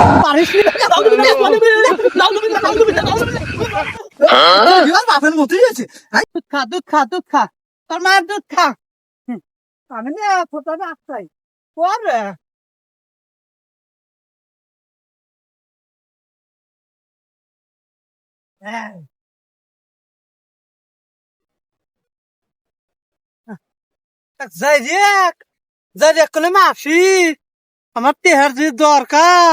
আমি যাই রেক যাই করলে মাসি আমার তেহার যে দরকার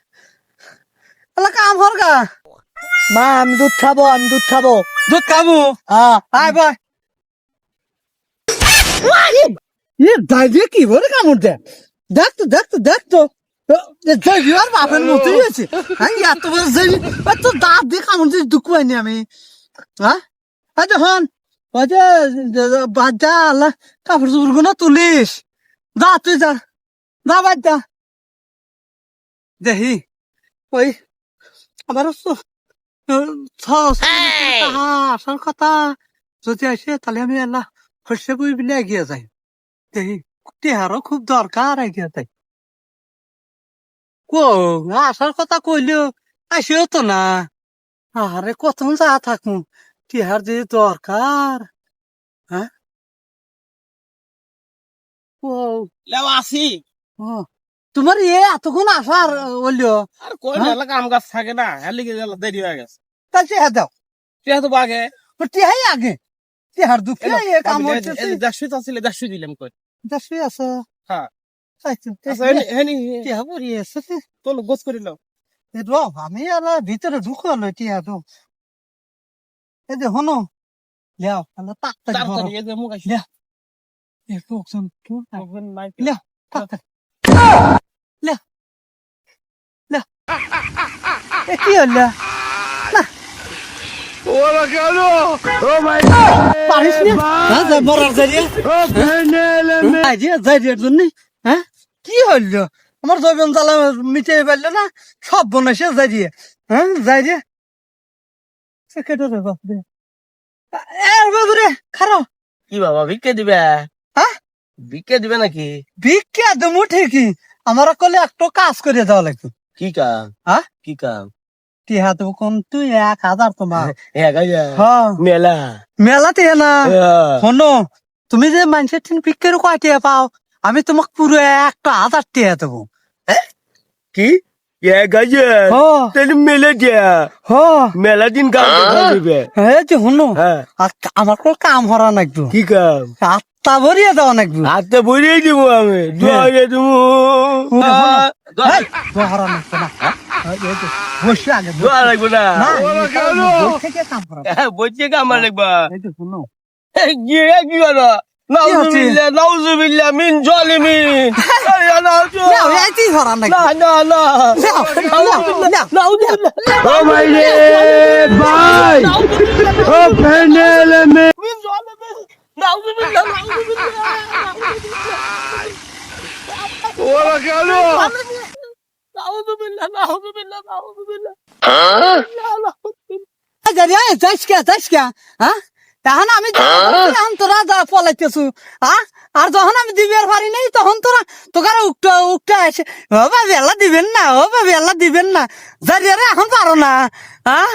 এলা কাম হর গা। মা আমি দুধ খাব আমি দুধ খাব। দুধ খাব? হ্যাঁ। আয় ভাই ইয়ে দাইজে কি বলে কামড় দে দেখ তো দেখ তো দেখ তো। আর বাপের মতোই আছে হ্যাঁ এত বড় দাঁত দিয়ে কামড় দিয়ে দুঃখ হয়নি আমি। হ্যাঁ? আচ্ছা হন। ওই বাদ যা আল্লাহ। কাপড় চোপড়গুলো তুলিস। যা তুই যা। যা বাদ যা দেখি। ওই আবার আসার কথা। যদি আসে তাহলে আমি আল্লাহ হর্ষে বই বিলে এগিয়ে যাই। দেখি টেহারও খুব দরকার এগিয়ে যাই। কো আসার কথা কইলেও আসেও তো না। আরে কতক্ষণ যা থাকুন টেহার যে দরকার। হ্যাঁ? ও আসি। ও। তোমার ইয়ে এতক্ষণ আসার বলল। আর কই হ্যাঁ? মেলা কাম গাছ থাকে না হেলি দেরি হয়ে গেছে। তা টেহা দাও। তুই তো ও টেহাই আগে। টেহার দুঃখে এ কাম হচ্ছে তো আসলে দিলাম কই। আছে? হ্যাঁ। আচ্ছা, আমি আর ভিতরে ঢুকলো টিয়া তো এই যে হনো আল্লাহ তাড়াতাড়ি মুখ আসি। লে। এ কি হলো ওরা কেন ও ভাই পারিস না হ্যাঁ যা মরার জারিয়া ও ফেনেলে জারিয়া জারিয়ার জন্য হ্যাঁ কি হলো আমার জৈবন জ্বালা মিটে পারল না সব বনেছে জারিয়া হ্যাঁ জারিয়া সেক্রেটারি বাপরে এর বাবুরে খারাপ কি বাবা ভিক্ষে দিবে হ্যাঁ? ভিক্ষে দিবে নাকি ভিক্ষা দেবো ঠিকই আমার কলে একটু কাজ করে দেওয়া লাগতো কি কাম? হ্যাঁ? কি কাম? টিহা তো কোন? তুই এক হাজার তোমার। হ্যাঁ হ্যাঁ মেলা? মেলা টিহা না। হ্যাঁ। শোনো তুমি যে মানুষের ঠিক ভিক্ষের কয় টিহা পাও আমি তোমাক পুরো একটা হাজার টিহা দেবো। কি? এ গাইয়া হ তাহলে মেলে দিয়া হ মেলা দিন কাম দিবে এই যে শোনো হ্যাঁ আর আমার কোনো কাম হরা নাকবো। কি কাম? আত্মা ভরিয়ে দেওয়া নাকবো। হাতে বইরে দিব আমি। দোয়া দিব। দোয়া। হরা নাকবো না। এই, এই যে, বসে আগে বসে। দোয়া লাগবে কাম করা। মিন জালিমিন না না না ও ভাই রে ভাই ও ফেনেলে মে মিন জালিমিন নাউজুবিল্লাহ নাউজুবিল্লাহ ওরা কেন নাউজুবিল্লাহ নাউজুবিল্লাহ কে হ্যাঁ? তখন আমি এখন তোরা যা পলাইতেছু হ্যাঁ আর যখন আমি দিবের পারি নাই তখন তোরা তোকার উকটা উকটা এসে ও ভাবি আল্লাহ দিবেন না ও ভাবি আল্লাহ দিবেন না যারি এখন পারো না হ্যাঁ